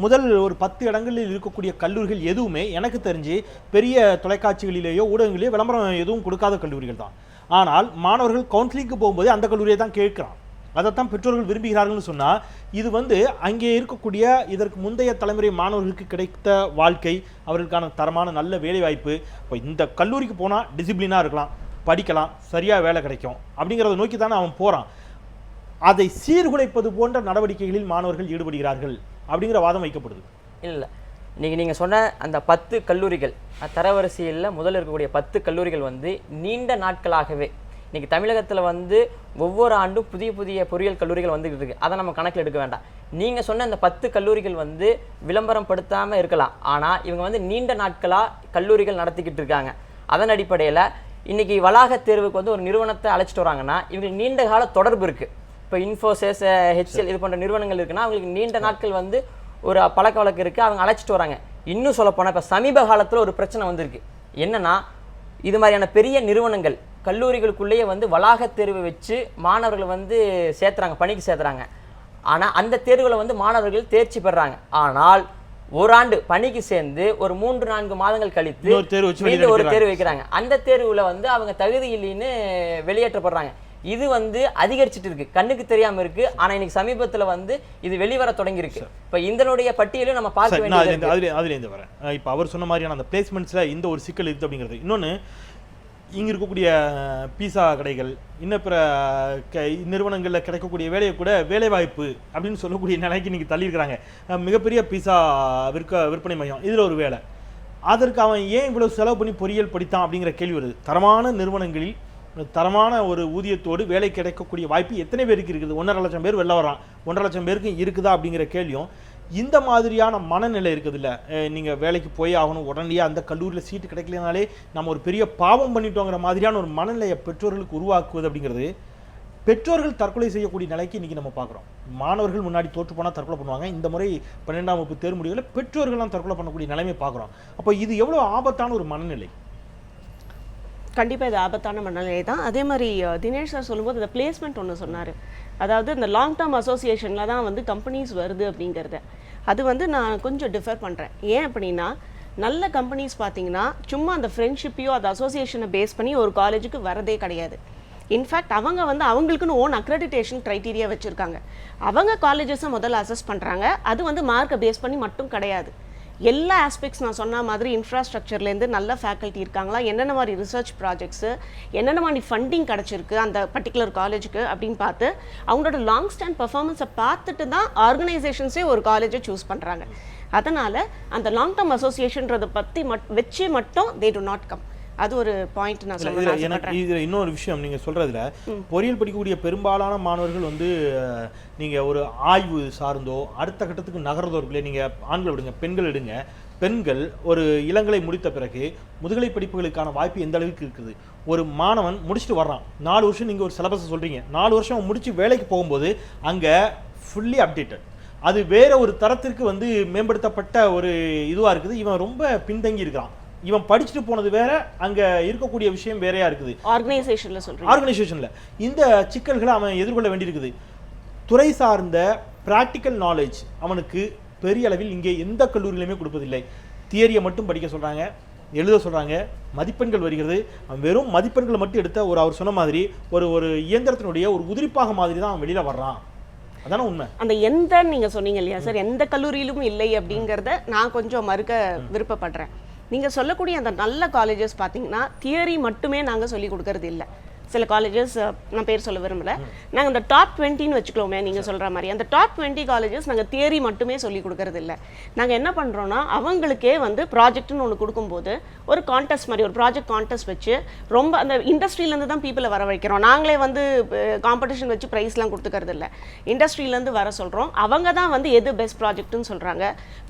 முதல் ஒரு பத்து இடங்களில் இருக்கக்கூடிய கல்லூரிகள் எதுவுமே எனக்கு தெரிஞ்சு பெரிய தொலைக்காட்சிகளிலேயோ ஊடகங்களிலேயோ விளம்பரம் எதுவும் கொடுக்காத கல்லூரிகள் தான். ஆனால் மாணவர்கள் கவுன்சிலிங்க்கு போகும்போது அந்த கல்லூரியை தான் கேட்குறான். அதைத்தான் பெற்றோர்கள் விரும்புகிறார்கள்னு சொன்னால் இது வந்து அங்கே இருக்கக்கூடிய இதற்கு முந்தைய தலைமுறை மாணவர்களுக்கு கிடைத்த வாழ்க்கை அவர்களுக்கான தரமான நல்ல வேலைவாய்ப்பு. இப்போ இந்த கல்லூரிக்கு போனால் டிசிப்ளினாக இருக்கலாம் படிக்கலாம் சரியாக வேலை கிடைக்கும் அப்படிங்கிறத நோக்கி தானே அவன் போகிறான் அதை சீர்குலைப்பது போன்ற நடவடிக்கைகளில் மாணவர்கள் ஈடுபடுகிறார்கள். அப்படிங்கிற வாதம் வைக்கப்படுது. இல்லை இன்னைக்கு நீங்கள் சொன்ன அந்த பத்து கல்லூரிகள் தரவரிசையில் முதல்ல இருக்கக்கூடிய பத்து கல்லூரிகள் வந்து நீண்ட நாட்களாகவே இன்றைக்கி தமிழகத்தில் வந்து ஒவ்வொரு ஆண்டும் புதிய புதிய பொறியியல் கல்லூரிகள் வந்துகிட்டு இருக்குது அதை நம்ம கணக்கில் எடுக்க வேண்டாம். நீங்கள் சொன்ன அந்த பத்து கல்லூரிகள் வந்து விளம்பரம் படுத்தாமல் இருக்கலாம். ஆனால் இவங்க வந்து நீண்ட நாட்களாக கல்லூரிகள் நடத்திக்கிட்டு இருக்காங்க. அதன் அடிப்படையில் இன்றைக்கி வளாக தேர்வுக்கு வந்து ஒரு நிறுவனத்தை அழைச்சிட்டு வராங்கன்னா இவங்களுக்கு நீண்ட கால தொடர்பு இருக்குது இப்போ இன்ஃபோசிஸ் ஹெச்எல் இது போன்ற நிறுவனங்கள் இருக்குன்னா அவங்களுக்கு நீண்ட நாட்கள் வந்து ஒரு பழக்க வழக்கம் இருக்குது அவங்க அழைச்சிட்டு வராங்க. இன்னும் சொல்லப்போனால் இப்போ சமீப காலத்தில் ஒரு பிரச்சனை வந்திருக்கு. என்னன்னா இது மாதிரியான பெரிய நிறுவனங்கள் கல்லூரிகளுக்குள்ளேயே வந்து வளாக தேர்வு வச்சு மாணவர்களை வந்து சேர்த்துறாங்க பணிக்கு சேர்த்துறாங்க. ஆனால் அந்த தேர்வுகளை வந்து மாணவர்கள் தேர்ச்சி பெறாங்க. ஆனால் ஒரு ஆண்டு பணிக்கு சேர்ந்து ஒரு மூன்று நான்கு மாதங்கள் கழித்து ஒரு. தேர்வு வைக்கிறாங்க. அந்த தேர்வுல வந்து அவங்க தகுதி இல்லைன்னு வெளியேற்றப்படுறாங்க. இது வந்து அதிகரிச்சிட்டு இருக்கு. கண்ணுக்கு தெரியாம இருக்கு. ஆனா இன்னைக்கு சமீபத்துல வந்து இது வெளிவர தொடங்கி இருக்கு இப்ப இதனுடைய பட்டியலும் நம்ம பார்க்க வேண்டியது அதுல. அதுல அதுலேருந்து வரேன். இப்போ அவர் சொன்ன மாதிரியான அந்த பிளேஸ்மெண்ட்ஸில் இந்த ஒரு சிக்கல் இருக்குது அப்படிங்கிறது. இன்னொன்று இங்கே இருக்கக்கூடிய பீஸா கடைகள் இன்னும் பிற க நிறுவனங்களில் கிடைக்கக்கூடிய வேலையை கூட வேலைவாய்ப்பு அப்படின்னு சொல்லக்கூடிய நிலைக்கு இன்னைக்கு தள்ளியிருக்கிறாங்க. மிகப்பெரிய பீஸா விற்க விற்பனை மையம். இதில் ஒரு வேலை. அதற்கு அவன் ஏன் இவ்வளவு செலவு பண்ணி பொறியியல் படித்தான் அப்படிங்கிற கேள்வி வருது. தரமான நிறுவனங்களில் தரமான ஒரு ஊதியத்தோடு வேலை கிடைக்கக்கூடிய வாய்ப்பு எத்தனை பேருக்கு இருக்குது? ஒன்றரை லட்சம் பேர் வெளில வரான் ஒன்றரை லட்சம் பேருக்கு இருக்குதா அப்படிங்கிற கேள்வியும் இந்த மாதிரியான மனநிலை இருக்குது இல்லை நீங்கள் வேலைக்கு போய் ஆகணும் உடனடியாக அந்த கல்லூரியில் சீட்டு கிடைக்கலனாலே நம்ம ஒரு பெரிய பாவம் பண்ணிட்டோங்கிற மாதிரியான ஒரு மனநிலையை பெற்றோர்களுக்கு உருவாக்குவது அப்படிங்கிறது பெற்றோர்கள் தற்கொலை செய்யக்கூடிய நிலைக்கு இன்றைக்கி நம்ம பார்க்குறோம். மாணவர்கள் முன்னாடி தோற்று போனால் தற்கொலை பண்ணுவாங்க. இந்த முறை பன்னெண்டாம் வகுப்பு தேர்வு முடிவுகளில் பெற்றோர்கள்லாம் தற்கொலை பண்ணக்கூடிய நிலைமை பார்க்குறோம். அப்போ இது எவ்வளோ ஆபத்தான ஒரு மனநிலை? கண்டிப்பாக இது ஆபத்தான மனநிலை தான். அதே மாதிரி தினேஷ் சார் சொல்லும்போது இந்த பிளேஸ்மெண்ட் ஒன்று சொன்னார். அதாவது இந்த லாங் டேர்ம் அசோசியேஷனில் தான் வந்து கம்பெனிஸ் வருது அப்படிங்கிறத. அது வந்து நான் கொஞ்சம் டிஃபர் பண்ணுறேன் ஏன் அப்படின்னா நல்ல கம்பெனிஸ் பார்த்தீங்கன்னா சும்மா அந்த ஃப்ரெண்ட்ஷிப்பையோ அந்த அசோசியேஷனை பேஸ் பண்ணி ஒரு காலேஜுக்கு வரதே கிடையாது. இன்ஃபேக்ட் அவங்க வந்து அவங்களுக்குன்னு ஓன் அக்ரெடிடேஷன் க்ரைட்டீரியா வச்சுருக்காங்க. அவங்க காலேஜஸை முதல்ல அசஸ் பண்ணுறாங்க அது வந்து மார்க்கை பேஸ் பண்ணி மட்டும் கிடையாது. எல்லா ஆஸ்பெக்ட்ஸ் நான் சொன்ன மாதிரி இன்ஃப்ராஸ்ட்ரக்சர்லேருந்து நல்ல ஃபேக்கல்ட்டி இருக்காங்களா? என்னென்ன மாதிரி ரிசர்ச் ப்ராஜெக்ட்ஸு என்னென்ன மாதிரி ஃபண்டிங் கிடச்சிருக்கு அந்த பர்டிகுலர் காலேஜுக்கு அப்படின்னு பார்த்து அவங்களோட லாங் ஸ்டாண்ட் பர்ஃபார்மன்ஸை பார்த்துட்டு தான் ஆர்கனைசேஷன்ஸே ஒரு காலேஜை சூஸ் பண்ணுறாங்க அதனால் அந்த லாங் டேர்ம் அசோசியேஷன்றதை பற்றி மட் வச்சு மட்டும் தே டு நாட் கம் அது ஒரு பாயிண்ட் நான் இதுல எனக்கு இதுல இன்னொரு விஷயம் நீங்க சொல்றதுல பொறியியல் படிக்கக்கூடிய பெரும்பாலான மாணவர்கள் வந்து அஹ், நீங்க ஒரு ஆய்வு சார்ந்தோ அடுத்த கட்டத்துக்கு நகர்றதோ இருக்குல்ல நீங்க ஆண்கள் விடுங்க பெண்கள் எடுங்க. பெண்கள் ஒரு இளங்கலை முடித்த பிறகு முதுகலை படிப்புகளுக்கான வாய்ப்பு எந்த அளவுக்கு இருக்குது? ஒரு மாணவன் முடிச்சுட்டு வர்றான். நாலு வருஷம் நீங்க ஒரு சிலபஸை சொல்றீங்க. நாலு வருஷம் முடிச்சு வேலைக்கு போகும்போது அங்க ஃபுல்லி அப்டேட்டட் அது வேற ஒரு தரத்திற்கு வந்து மேம்படுத்தப்பட்ட ஒரு இதுவா இருக்குது. இவன் ரொம்ப பின்தங்கி இருக்கிறான். இவன் படிச்சுட்டு போனது வேற அங்க இருக்கக்கூடிய விஷயம் வேறையா இருக்குது. ஆர்கனைசேஷனில் சொல்கிறேன் ஆர்கனைசேஷன்ல இந்த சிக்கல்களை அவன் எதிர்கொள்ள வேண்டியிருக்குது. துறை சார்ந்த பிராக்டிக்கல் நாலேஜ் அவனுக்கு பெரிய அளவில் இங்கே எந்த கல்லூரியிலுமே கொடுப்பதில்லை. தியரியை மட்டும் படிக்க சொல்றாங்க எழுத சொல்றாங்க மதிப்பெண்கள் வருகிறது. அவன் வெறும் மதிப்பெண்களை மட்டும் எடுத்த ஒரு அவர் சொன்ன மாதிரி ஒரு ஒரு இயந்திரத்தினுடைய ஒரு உதிரிப்பாக மாதிரி தான் அவன் வெளியில வர்றான். அதான உண்மை? அந்த எந்த நீங்க சொன்னீங்க இல்லையா சார்? எந்த கல்லூரியிலும் இல்லை அப்படிங்கிறத நான் கொஞ்சம் மறுக்க விருப்பப்படுறேன். நீங்க சொல்லக்கூடிய அந்த நல்ல காலேஜஸ் பார்த்தீங்கன்னா தியரி மட்டுமே நாங்க சொல்லிக் கொடுக்கறது இல்லை சில காலேஜஸ் நான் பேர் சொல்ல விரும்பல. நாங்க அந்த டாப் டுவெண்ட்டின்னு வச்சுக்கலாமே நீங்க சொல்ற மாதிரி. அந்த டாப் டுவெண்ட்டி காலேஜஸ் நாங்க தியரி மட்டுமே சொல்லி கொடுக்கறது இல்லை. நாங்க என்ன பண்றோம்னா அவங்களுக்கே வந்து ப்ராஜெக்ட்னு ஒன்று கொடுக்கும்போது ஒரு கான்டெஸ்ட் மாதிரி ஒரு ப்ராஜெக்ட் கான்டெஸ்ட் வச்சு ரொம்ப அந்த இண்டஸ்ட்ரியிலேருந்து தான் பீப்புளை வர வைக்கிறோம். நாங்களே வந்து காம்படிஷன் வச்சு ப்ரைஸ்லாம் கொடுத்துக்கிறது இல்லை. இண்டஸ்ட்ரியிலேருந்து வர சொல்கிறோம் அவங்க தான் வந்து எது பெஸ்ட் ப்ராஜெக்ட்னு சொல்கிறாங்க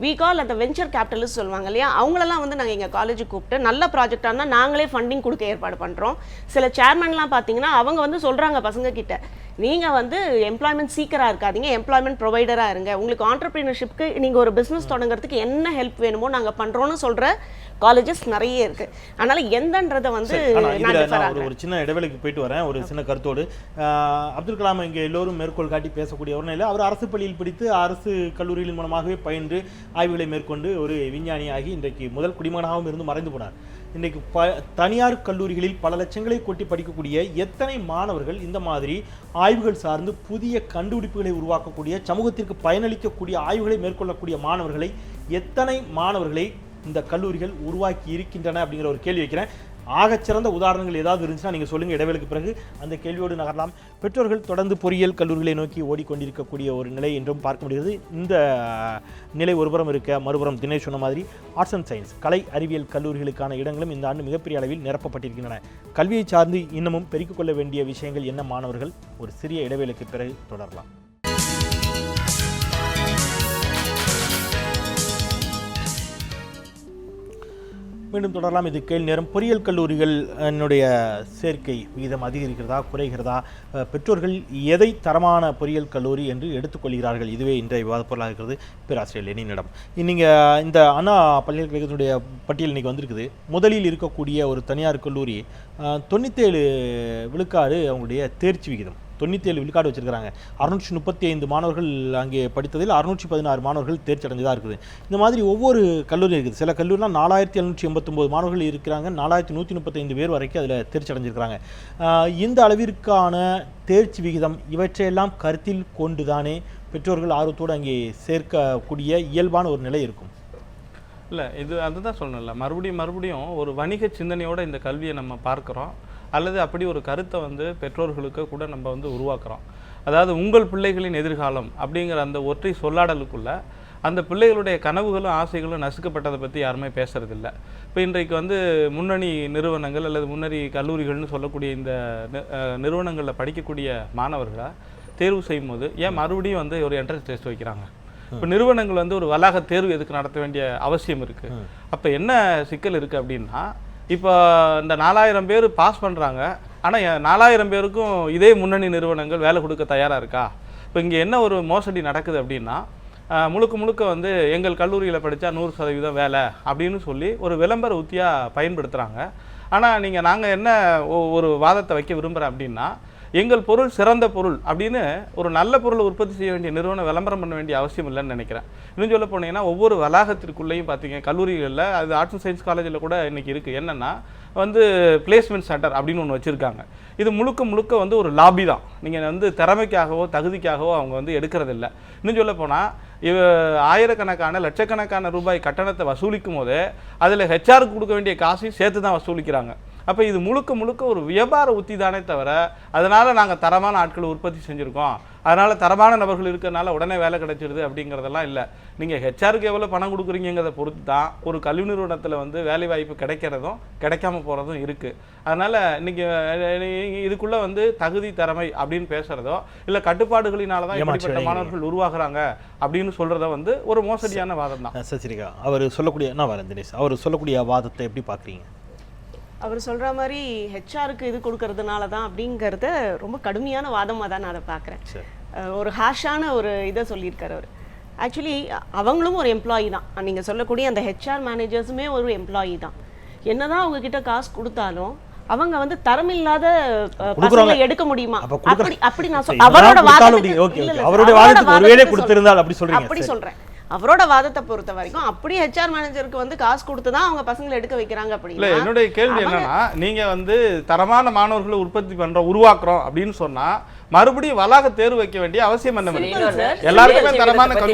வி கால் அந்த வெஞ்சர் கேபிட்டலிஸ்ட் சொல்லுவாங்க இல்லையா? அவங்களெல்லாம் வந்து நாங்கள் எங்கள் காலேஜுக்கு கூப்பிட்டு நல்ல ப்ராஜெக்டாக நாங்களே ஃபண்டிங் கொடுக்க ஏற்பாடு பண்ணுறோம் சில சேர்மன்லாம் பார்த்தீங்கன்னா அவங்க வந்து சொல்கிறாங்க பசங்க கிட்ட நீங்கள் வந்து எம்ப்ளாய்மெண்ட் சீக்கராக இருக்காதீங்க எம்ப்ளாய்மெண்ட் ப்ரொவைடராக இருங்க. உங்களுக்கு ஆண்டர்பிரினர்ஷிப்க்கு நீங்கள் ஒரு பிஸ்னஸ் தொடங்குறதுக்கு என்ன ஹெல்ப் வேணுமோ நாங்கள் பண்ணுறோன்னு சொல்கிற காலேஜஸ் நிறைய இருக்கு. அதனால எந்தன்றதை வந்து ஒரு சின்ன இடைவெளிக்கு போயிட்டு வரேன் ஒரு சின்ன கருத்தோடு. அப்துல் கலாம் இங்கே எல்லோரும் மேற்கோள் காட்டி பேசக்கூடிய ஒரு நிலை அவர் அரசு பள்ளியில் படித்து அரசு கல்லூரிகளின் மூலமாகவே பயின்று ஆய்வுகளை மேற்கொண்டு ஒரு விஞ்ஞானியாகி இன்றைக்கு முதல் குடிமகனாகவும் இருந்து மறைந்து போனார். இன்றைக்கு ப தனியார் கல்லூரிகளில் பல லட்சங்களை கொட்டி படிக்கக்கூடிய எத்தனை மாணவர்கள் இந்த மாதிரி ஆய்வுகள் சார்ந்து புதிய கண்டுபிடிப்புகளை உருவாக்கக்கூடிய சமூகத்திற்கு பயனளிக்கக்கூடிய ஆய்வுகளை மேற்கொள்ளக்கூடிய மாணவர்களை எத்தனை மாணவர்களை இந்த கல்லூரிகள் உருவாக்கி இருக்கின்றன அப்படிங்கிற ஒரு கேள்வி வைக்கிறேன். ஆகச்சிறந்த உதாரணங்கள் ஏதாவது இருந்துச்சுன்னா நீங்கள் சொல்லுங்கள் இடைவேளைக்கு பிறகு அந்த கேள்வியோடு நகரலாம். பெற்றோர்கள் தொடர்ந்து பொறியியல் கல்லூரிகளை நோக்கி ஓடிக்கொண்டிருக்கக்கூடிய ஒரு நிலை என்றும் பார்க்க முடிகிறது. இந்த நிலை ஒருபுறம் இருக்க மறுபுறம் தினேஷ் சொன்ன மாதிரி ஆர்ட்ஸ் அண்ட் சயின்ஸ் கலை அறிவியல் கல்லூரிகளுக்கான இடங்களும் இந்த ஆண்டு மிகப்பெரிய அளவில் நிரப்பப்பட்டிருக்கின்றன. கல்வியை சார்ந்து இன்னமும் பெருக்கிக் கொள்ள வேண்டிய விஷயங்கள் என்ன மாணவர்கள்? ஒரு சிறிய இடைவேளைக்கு பிறகு தொடரலாம். மீண்டும் தொடரலாம். இது கேள்வி நேரம். பொறியியல் கல்லூரிகள் என்னுடைய சேர்க்கை விகிதம் அதிகரிக்கிறதா குறைகிறதா? பெற்றோர்கள் எதை தரமான பொறியியல் கல்லூரி என்று எடுத்துக்கொள்கிறார்கள்? இதுவே இன்றைய விவாத பொருளாக இருக்கிறது. பேராசிரியர் லெனினிடம். நீங்கள் இந்த அண்ணா பல்கலைக்கழகத்தினுடைய பட்டியல் இன்னைக்கு வந்திருக்குது. முதலில் இருக்கக்கூடிய ஒரு தனியார் கல்லூரி தொண்ணூற்றேழு தொண்ணூத்தேழு விழுக்காடு அவங்களுடைய தேர்ச்சி விகிதம். தொண்ணூற்றி ஏழு விழுக்காடு வச்சிருக்காங்க அறுநூற்றி முப்பத்தி ஐந்து மாணவர்கள் அங்கே படித்ததில் அறுநூற்றி பதினாறு மாணவர்கள் தேர்ச்சி அடைஞ்சதாக இருக்குது. இந்த மாதிரி ஒவ்வொரு கல்லூரி இருக்குது. சில கல்லூரிலாம் நாலாயிரத்தி எழுநூற்றி எண்பத்தொம்போது மாணவர்கள் இருக்கிறாங்க. நாலாயிரத்தி நூற்றி முப்பத்தைந்து பேர் வரைக்கும் அதில் தேர்ச்சி அடைஞ்சிருக்கிறாங்க இந்த அளவிற்கான தேர்ச்சி விகிதம் இவற்றையெல்லாம் கருத்தில் கொண்டுதானே பெற்றோர்கள் ஆர்வத்தோடு அங்கே சேர்க்கக்கூடிய இயல்பான ஒரு நிலை இருக்கும். இல்லை இது அதுதான் சொல்லணும்ல. மறுபடியும் மறுபடியும் ஒரு வணிக சிந்தனையோடு இந்த கல்வியை நம்ம பார்க்குறோம். அல்லது அப்படி ஒரு கருத்தை வந்து பெற்றோர்களுக்கு கூட நம்ம வந்து உருவாக்குறோம். அதாவது உங்கள் பிள்ளைகளின் எதிர்காலம் அப்படிங்கிற அந்த ஒற்றை சொல்லாடலுக்குள்ள அந்த பிள்ளைகளுடைய கனவுகளும் ஆசைகளும் நசுக்கப்பட்டதை பற்றி யாருமே பேசுறதில்ல. இப்போ இன்றைக்கு வந்து முன்னணி நிறுவனங்கள் அல்லது முன்னணி கல்லூரிகள்னு சொல்லக்கூடிய இந்த நிறுவனங்களில் படிக்கக்கூடிய மாணவர்களை தேர்வு செய்யும் போது ஏன் மறுபடியும் வந்து ஒரு என்ட்ரன்ஸ் டெஸ்ட் வைக்கிறாங்க? இப்போ நிறுவனங்கள் வந்து ஒரு வளாக தேர்வு எதுக்கு நடத்த வேண்டிய அவசியம் இருக்கு. அப்போ என்ன சிக்கல் இருக்கு அப்படின்னா இப்போ இந்த நாலாயிரம் பேர் பாஸ் பண்ணுறாங்க ஆனால் நாலாயிரம் பேருக்கும் இதே முன்னணி நிறுவனங்கள் வேலை கொடுக்க தயாராக இருக்கா? இப்போ இங்கே என்ன ஒரு மோசடி நடக்குது அப்படின்னா முழுக்க முழுக்க வந்து எங்கள் கல்லூரியில் படித்தா நூறு சதவீதம் வேலை அப்படின்னு சொல்லி ஒரு விளம்பர உத்தியாக பயன்படுத்துகிறாங்க ஆனால் நீங்கள் நாங்கள் என்ன ஒ- ஒரு வாதத்தை வைக்க விரும்புகிறேன் அப்படின்னா எங்கள் பொருள் சிறந்த பொருள் அப்படின்னு ஒரு நல்ல பொருளை உற்பத்தி செய்ய வேண்டிய நிறுவனம் விளம்பரம் பண்ண வேண்டிய அவசியம் இல்லைன்னு நினைக்கிறேன். இன்னும் சொல்ல போனீங்கன்னா ஒவ்வொரு வளாகத்திற்குள்ளேயும் பார்த்தீங்க கல்லூரிகளில் அது ஆர்ட்ஸ் அண்ட் சயின்ஸ் காலேஜில் கூட இன்றைக்கி இருக்குது என்னென்னா வந்து பிளேஸ்மெண்ட் சென்டர் அப்படின்னு ஒன்று வச்சுருக்காங்க. இது முழுக்க முழுக்க வந்து ஒரு லாபி தான். நீங்கள் வந்து திறமைக்காகவோ தகுதிக்காகவோ அவங்க வந்து எடுக்கிறதில்ல. இன்னும் சொல்ல போனால் இவ ஆயிரக்கணக்கான லட்சக்கணக்கான ரூபாய் கட்டணத்தை வசூலிக்கும் போது அதில் ஹெச்ஆருக்கு கொடுக்க வேண்டிய காசையும் சேர்த்து தான் வசூலிக்கிறாங்க. அப்போ இது முழுக்க முழுக்க ஒரு வியாபார உத்தி தானே தவிர அதனால் நாங்கள் தரமான ஆட்களை உற்பத்தி செஞ்சுருக்கோம். அதனால் தரமான நபர்கள் இருக்கிறனால உடனே வேலை கிடைச்சிடுது அப்படிங்கிறதெல்லாம் இல்லை. நீங்கள் ஹெச்ஆருக்கு எவ்வளோ பணம் கொடுக்குறீங்கிறத பொறுத்து தான் ஒரு கல்வி நிறுவனத்தில் வந்து வேலை வாய்ப்பு கிடைக்கிறதும் கிடைக்காம போகிறதும் இருக்குது அதனால் இன்னைக்கு இதுக்குள்ளே வந்து தகுதி திறமை அப்படின்னு பேசுகிறதோ இல்லை கட்டுப்பாடுகளினால தான் அடைகிறீங்க. மாணவர்கள் உருவாகுறாங்க அப்படின்னு சொல்கிறத வந்து ஒரு மோசடியான வாதம் தான் சசிரிகா அவர் சொல்லக்கூடிய நான் வரேன் தினேஷ்? அவர் சொல்லக்கூடிய வாதத்தை எப்படி பார்க்குறீங்க அவர் சொல்ற மாதிரி ஹெச்ஆருக்கு இது கொடுக்கறதுனால தான் அப்படிங்கறத ரொம்ப கடுமையான வாதமாக தான் நான் அதை பார்க்குறேன் ஒரு ஹேஷான ஒரு இதை சொல்லியிருக்காரு அவர் ஆக்சுவலி அவங்களும் ஒரு எம்ப்ளாயி தான் நீங்கள் சொல்லக்கூடிய அந்த ஹெச்ஆர் மேனேஜர்ஸுமே ஒரு எம்ப்ளாயி தான் என்னதான் அவங்க கிட்ட காசு கொடுத்தாலும் அவங்க வந்து அஹ், கொடுக்குறாங்க. பசங்களை எடுக்க முடியுமா அப்படி அப்படி நான் அவரோட அவருடைய அவரோட வாதத்துக்கு ஒருவேளை கொடுத்திருந்தால் சொல்றேன். அப்படி சொல்றீங்க. அப்படி. சொல்றேன் அவரோட வாதத்தை பொறுத்த வரைக்கும் அப்படி ஹெச்ஆர் மேனேஜருக்கு வந்து காசு கொடுத்து தான் அவங்க பசங்களை எடுக்க வைக்கிறாங்க அப்படின்னா என்னுடைய கேள்வி என்னன்னா நீங்க வந்து தரமான மாணவர்களை உற்பத்தி பண்றோம் உருவாக்குறோம் அப்படின்னு சொன்னா மறுபடியும் வளாக தேர்வு வைக்க வேண்டிய அவசியம் என்ன எல்லாருக்குமே தரமான கல்வி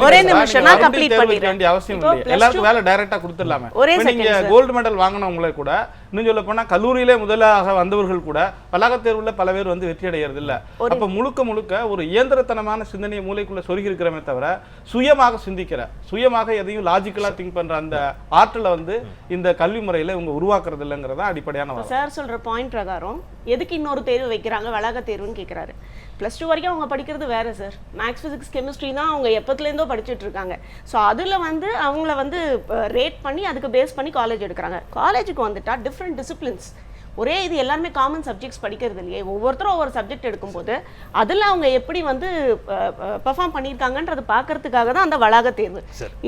தேர்வு வைக்க. வேண்டிய அவசியம் plus எல்லாருக்கும் வேலை டைரக்டா கொடுத்துடலாமே. நீங்க. கோல்டு மெடல் வாங்கினவங்களே கூட இன்னும் சொல்ல போனா கல்லூரியிலே முதலாக வந்தவர்கள் கூட வளாக தேர்வுல பல பேர் வந்து வெற்றி அடைகிறது இல்ல அப்ப முழுக்க முழுக்க ஒரு இயந்திரத்தனமான சிந்தனையை மூளைக்குள்ள சொருகி இருக்கிறமே தவிர சுயமாக சிந்திக்கிற சுயமாக எதையும் லாஜிக்கலா திங்க் பண்ற அந்த ஆற்றலை வந்து இந்த கல்வி முறையில இவங்க உருவாக்குறது இல்லைங்கிறதா அடிப்படையான சார் சொல்ற பாயிண்ட் பிரகாரம் எதுக்கு இன்னொரு தேர்வு வைக்கிறாங்க வளாக தேர்வுன்னு கேட்குறாரு ப்ளஸ் டூ வரைக்கும் அவங்க படிக்கிறது வேற சார் மேக்ஸ் ஃபிசிக்ஸ் கெமிஸ்ட்ரி தான் அவங்க எப்பத்துலேருந்தோ படிச்சுட்டு இருக்காங்க. ஸோ அதில் வந்து அவங்கள வந்து ரேட் பண்ணி அதுக்கு பேஸ் பண்ணி காலேஜ் எடுக்கிறாங்க. காலேஜுக்கு வந்துட்டா டிஃப்ரெண்ட் டிசிப்ளின்ஸ் ஒரே இது எல்லாருமே காமன் சப்ஜெக்ட்ஸ் படிக்கிறது இல்லையே. ஒவ்வொருத்தரும் ஒவ்வொரு சப்ஜெக்ட் எடுக்கும்போது அதில் அவங்க எப்படி வந்து பெர்ஃபார்ம் பண்ணியிருக்காங்கன்றது பார்க்கறதுக்காக தான் அந்த வளாக தேர்வு.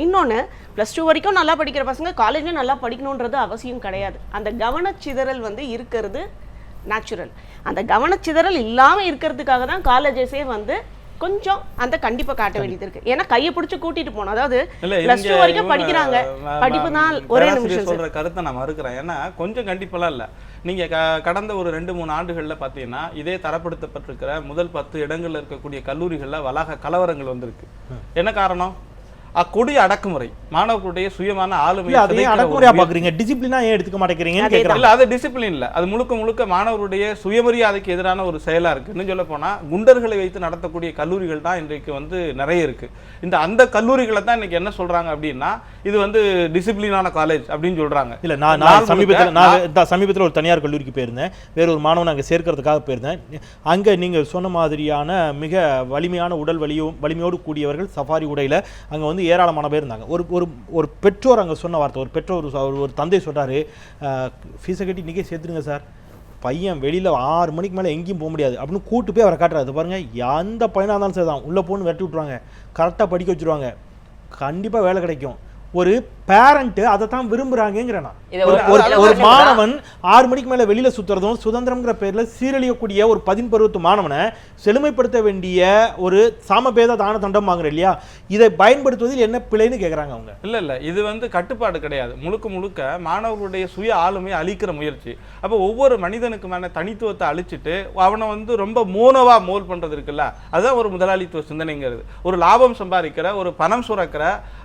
இன்னொன்று ப்ளஸ் டூ வரைக்கும் நல்லா படிக்கிற பசங்க காலேஜ்லேயும் நல்லா படிக்கணுன்றது அவசியம் கிடையாது. அந்த கவனச்சிதறல் வந்து இருக்கிறது நேச்சுரல் அந்த கவனச்சிதறல் இல்லாமல் இருக்கிறதுக்காக தான் காலேஜஸே வந்து கொஞ்சம் அந்த கண்டிப்பை காட்ட வேண்டியது இருக்கு. ஏன்னா கையை பிடிச்சி கூட்டிட்டு போகணும். அதாவது ப்ளஸ் டூ வரைக்கும் படிக்கிறாங்க. படிப்பு தான் ஒரே நிமிஷம் சொல்ற கருத்தை நான் மறுக்கிறேன். ஏன்னா கொஞ்சம் கண்டிப்பெல்லாம் இல்ல. நீங்க க- கடந்த ஒரு ரெண்டு மூணு ஆண்டுகள்ல பாத்தீங்கன்னா இதே தரப்படுத்தப்பட்டிருக்கிற முதல் பத்து இடங்கள்ல இருக்கக்கூடிய கல்லூரிகள்ல வளாக கலவரங்கள் வந்திருக்கு. என்ன காரணம்? அக்கொடிய அடக்குமுறை. மாணவர்களுடைய சுயமான ஆளுமை அதையும் அடக்குமுறையா. பாக்குறீங்க. டிசிப்ளினா ஏன் எடுத்துக்க. கேக்குறாங்க. இல்ல அது டிசிப்ளின் இல்ல. அது முழுக்க முழுக்க மாணவருடைய சுயமரியாதைக்கு எதிரான ஒரு செயலா இருக்கு. இன்னும் சொல்ல போனா குண்டர்களை வைத்து நடத்தக்கூடிய கல்லூரிகள் தான் இன்றைக்கு வந்து நிறைய இருக்கு. இந்த அந்த கல்லூரிகளை தான் இன்னைக்கு என்ன சொல்றாங்க அப்படின்னா இது வந்து டிசிப்ளினான காலேஜ் அப்படின்னு சொல்றாங்க. இல்ல நான் நான் சமீபத்தில் நான் சமீபத்தில் ஒரு தனியார் கல்லூரிக்கு போயிருந்தேன். வேற ஒரு மாணவன் அங்கே சேர்க்கறதுக்காக போயிருந்தேன். அங்க நீங்க சொன்ன மாதிரியான மிக வலிமையான உடல் வலியும் வலிமையோடு கூடியவர்கள் சஃபாரி உடையில அங்க வந்து ஏராளமான பேர் இருந்தாங்க. ஒரு ஒரு ஒரு பெற்றோர் அங்கே சொன்ன வார்த்தை ஒரு பெற்றோர் ஒரு- ஒரு தந்தை சொல்கிறாரு ஃபீஸை கட்டி இன்றைக்கே சேர்த்துருங்க சார். பையன் வெளியில் ஆறு மணிக்கு மேலே எங்கேயும் போக முடியாது. அப்படின்னு கூட்டு போய் அவரை காட்டுறாரு. பாருங்கள் எந்த பையனாக இருந்தாலும் சரி தான் உள்ளே போன்னு விரட்டி விட்ருவாங்க கரெக்டாக படிக்க வச்சுருவாங்க. கண்டிப்பாக வேலை கிடைக்கும். ஒரு பேரண்ட்டு அதை தான் விரும்புகிறாங்கிறேன் ஒரு மாணவன் ஆறு மணிக்கு மேல வெளியில சுத்துறதும் சுதந்திரம்ங்கிற பேர்ல சீரழியக்கூடிய ஒரு பதின் பருவத்து மாணவனை செழுமைப்படுத்த வேண்டிய ஒரு சாமபேத தான தண்டம் வாங்குற இல்லையா? இதை பயன்படுத்துவதில் என்ன பிழைன்னு கேக்குறாங்க அவங்க. இல்ல இல்ல. இது வந்து கட்டுப்பாடு கிடையாது. முழுக்க முழுக்க மாணவர்களுடைய சுய ஆளுமையை அழிக்கிற முயற்சி. அப்போ ஒவ்வொரு மனிதனுக்குமான தனித்துவத்தை அழிச்சிட்டு அவனை வந்து ரொம்ப மோனவா மோல் பண்றது இருக்குல்ல? அதுதான் ஒரு முதலாளித்துவ சிந்தனைங்கிறது. ஒரு லாபம் சம்பாதிக்கிற ஒரு பணம் சுரக்கிற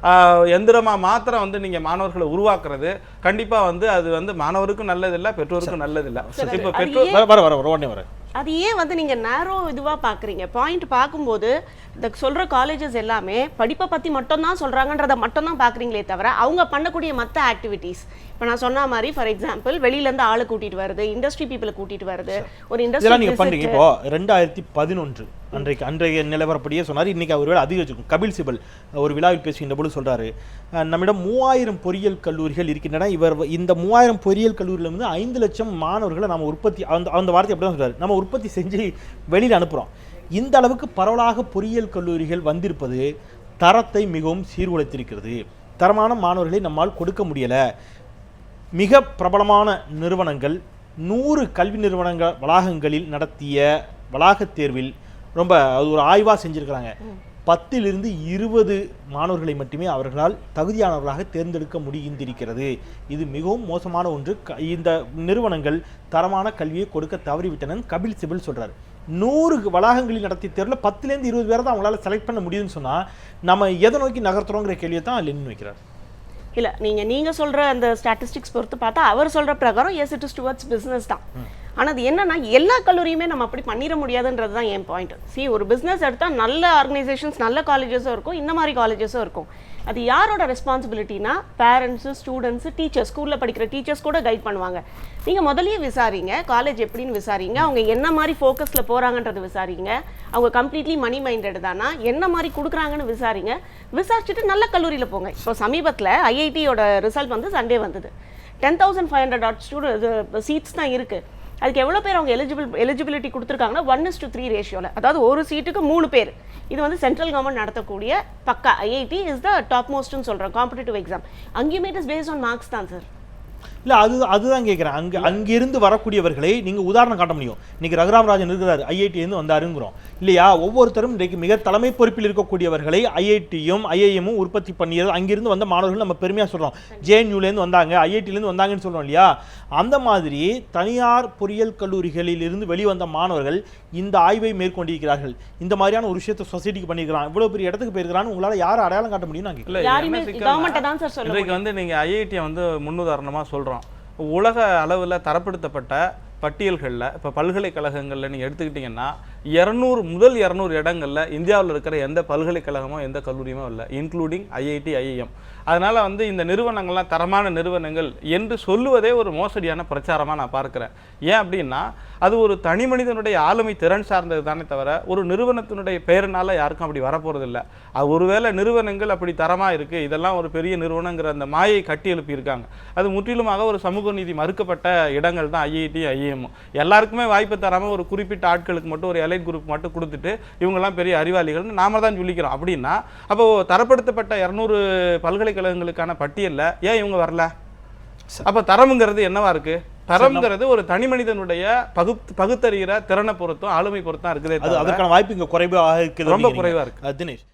ஆஹ், எந்திரமா மாத்திரம் வந்து நீங்க மாணவர்களை உருவாக்குறது கண்டிப்பா வந்து அது வந்து மாணவருக்கும் நல்லதில்லை பெற்றோருக்கும் நல்லதில்லை. இப்போ பெற்றோர் வர வர வர உடனே வர. அது ஏன் வந்து நீங்க நேரோ இதுவா பாக்குறீங்க. பாயிண்ட் பார்க்கும்போது இந்த சொல்ற காலேஜஸ் எல்லாமே படிப்பை பத்தி மட்டும் தான் சொல்றாங்கன்றத மட்டும் தான் பாக்குறீங்களே தவிர அவங்க பண்ணக்கூடிய மத்த ஆக்டிவிட்டீஸ் இப்போ நான் சொன்ன மாதிரி ஃபார் எக்ஸாம்பிள் வெளியில இருந்து ஆளு கூட்டிட்டு வருது இண்டஸ்ட்ரி பீப்புளை கூட்டிட்டு வருது. ஒரு இதெல்லாம் நீங்க பண்றீங்க. இண்டஸ்ட்ரி இப்போ ரெண்டாயிரத்தி பதினொன்று அன்றைக்கு அன்றைய நிலவரப்படியே சொன்னார். இன்னைக்கு அவர் வேலை அதிகரிச்சிருக்கும். கபில் சிபல் ஒரு விழாவில் பேசுகின்ற பொழுது சொல்றாரு அஹ், நம்மிடம் மூவாயிரம் பொறியியல் கல்லூரிகள் இருக்கின்றன. இவர் இந்த மூவாயிரம் பொறியியல் கல்லூரியில இருந்து ஐந்து லட்சம் மாணவர்களை நம்ம உற்பத்தி அந்த அந்த வார்த்தை அப்படி தான் சொல்றாரு. நம்ம உற்பத்தி செஞ்சு வெளியில் அனுப்புகிறோம் இந்த அளவுக்கு பரவலாக பொறியியல் கல்லூரிகள் வந்திருப்பது தரத்தை மிகவும் சீர்குலைத்திருக்கிறது. தரமான மாணவர்களை நம்மால் கொடுக்க முடியலை. மிக பிரபலமான நிறுவனங்கள் நூறு கல்வி நிறுவனங்கள் வளாகங்களில் நடத்திய வளாகத் தேர்வில் ரொம்ப அது ஒரு ஆய்வாக செஞ்சுருக்கிறாங்க. பத்திலிருந்து இருபது மாணவர்களை மட்டுமே அவர்களால் தகுதியானவர்களாக தேர்ந்தெடுக்க முடிந்திருக்கிறது. இது மிகவும் மோசமான ஒன்று. இந்த நிறுவனங்கள் தரமான கல்வியை கொடுக்க தவறிவிட்டனன்னு கபில் சிபில் சொல்றாரு. நூறு வளாகங்களில் நடத்திய தேர்வில் பத்துலேருந்து இருபது பேரை தான் அவங்களால செலக்ட் பண்ண முடியுதுன்னு சொன்னா நம்ம எதை நோக்கி நகர்த்துறோங்கிற கேள்வியை தான் லெனின் வைக்கிறார். இல்ல நீங்க நீங்க சொல்ற அந்த ஸ்டாட்டிஸ்டிக்ஸ் பொறுத்து பார்த்தா அவர் சொல்ற பிரகாரம் yes it is towards business தான். ஆனால் அது என்னன்னா எல்லா கல்லூரியுமே நம்ம அப்படி பண்ணிட முடியாதுன்றது தான் என் பாயிண்ட் சி ஒரு பிஸ்னஸ் எடுத்தால் நல்ல ஆர்கனைசேஷன்ஸ் நல்ல காலேஜஸும் இருக்கும் இந்த மாதிரி காலேஜஸும் இருக்கும். அது யாரோட ரெஸ்பான்சிபிலிட்டினா பேரண்ட்ஸு ஸ்டூடெண்ட்ஸு டீச்சர்ஸ் ஸ்கூலில் படிக்கிற டீச்சர்ஸ் கூட கைட் பண்ணுவாங்க. நீங்கள் முதல்லயே விசாரிங்க காலேஜ் எப்படின்னு விசாரிங்க அவங்க என்ன மாதிரி ஃபோக்கஸில் போகிறாங்கன்றது விசாரிங்க. அவங்க கம்ப்ளீட்லி மணி மைண்டட் தானா என்ன மாதிரி கொடுக்குறாங்கன்னு விசாரிங்க. விசாரிச்சுட்டு நல்ல கல்லூரியில் போங்க. இப்போ சமீபத்தில் ஐஐடியோட ரிசல்ட் வந்து சண்டே வந்தது. Ten thousand five hundred odd student seats தான் இருக்குது அதுக்கு எவ்வளோ பேர் அவங்க எலிஜிபிள் எலிஜிபிலிட்டி கொடுத்துருக்காங்கன்னா ஒன் இஸ் டு த்ரீ ரேஷியோவில் அதாவது ஒரு சீட்டுக்கு மூணு பேர். இது வந்து சென்ட்ரல் கவர்மெண்ட் நடத்தக்கூடிய பக்கா ஐஐடி இஸ் த டாப் மோஸ்ட்னு சொல்கிறோம் காம்படிட்டிவ் எக்ஸாம் அங்கேயுமே it is based on marks தான் சார் இல்ல அது அதுதான் கேட்குறேன் அங்க அங்கிருந்து வரக்கூடியவர்களை நீங்க உதாரணம் காட்ட முடியும். இன்னைக்கு ரகுராம் ராஜன் இருக்கிறாரு ஐஐடி இருந்து வந்தாருங்கிறோம். இல்லையா? ஒவ்வொருத்தரும் இன்றைக்கு மிக தலைமை பொறுப்பில் இருக்கக்கூடியவர்களை ஐஐடியும் ஐஐஎம்மும் உற்பத்தி பண்ணியது அங்கிருந்து வந்த மாணவர்கள் நம்ம பெருமையா சொல்றோம். ஜேஎன்யூலேருந்து வந்தாங்க ஐஐடிலேருந்து வந்தாங்கன்னு சொல்றோம் இல்லையா? அந்த மாதிரி தனியார் பொறியியல் கல்லூரிகளில் இருந்து வெளிவந்த மாணவர்கள் இந்த ஆய்வை மேற்கொண்டிருக்கிறார்கள். இந்த மாதிரியான ஒரு விஷயத்தை சொசைட்டிக்கு பண்ணியிருக்கிறான் இவ்வளவு பெரிய இடத்துக்கு போயிருக்கிறான்னு உங்களால யார் அடையாளம் காட்ட முடியும் நான் இன்றைக்கு வந்து நீங்க ஐஐடியை வந்து முன்னுதாரணமா சொல்றோம். உலக அளவில் தரப்படுத்தப்பட்ட பட்டியல்களில் இப்போ பல்கலைக்கழகங்களில் நீங்கள் எடுத்துக்கிட்டிங்கன்னா இரநூறு முதல் இரநூறு இடங்களில் இந்தியாவில் இருக்கிற எந்த பல்கலைக்கழகமோ எந்த கல்லூரியுமோ இல்லை இன்க்ளூடிங் ஐஐடி ஐஐஎம் அதனால் வந்து இந்த நிறுவனங்கள்லாம் தரமான நிறுவனங்கள் என்று சொல்லுவதே ஒரு மோசடியான பிரச்சாரமாக நான் பார்க்குறேன். ஏன் அப்படின்னா அது ஒரு தனி மனிதனுடைய ஆளுமை திறன் சார்ந்தது தானே தவிர ஒரு நிறுவனத்தினுடைய பெயரினால யாருக்கும் அப்படி வரப்போகிறதில்ல அது ஒருவேளை நிறுவனங்கள் அப்படி தரமாக இருக்குது இதெல்லாம் ஒரு பெரிய நிறுவனங்கிற அந்த மாயை கட்டி எழுப்பியிருக்காங்க. அது முற்றிலுமாக ஒரு சமூக நீதி மறுக்கப்பட்ட இடங்கள் தான் ஐஐடி ஐஏஎம் எல்லாருக்குமே வாய்ப்பு தராமல் ஒரு குறிப்பிட்ட ஆட்களுக்கு மட்டும் ஒரு எலைட் குரூப் மட்டும் கொடுத்துட்டு இவங்கெல்லாம் பெரிய அறிவாளிகள்னு நாம தான் சொல்லிக்கிறோம். அப்படின்னா அப்போ தரப்படுத்தப்பட்ட இரநூறு பல்கலைக்கழகங்களுக்கான பட்டியலில் ஏன் இவங்க வரல? அப்ப தரம்ங்கிறது என்னவா இருக்கு? தரம்ங்கிறது ஒரு தனி மனிதனுடைய பகுத் பகுத்தறிகிற திறனை பொறுத்தும் ஆளுமை பொறுத்தும் இருக்குதே அது தவிர அதற்கான வாய்ப்பு இங்க குறைவாக இருக்குது ரொம்ப அப்படிங்கிறீங்க. குறைவா இருக்கு. அஹ் தினேஷ்.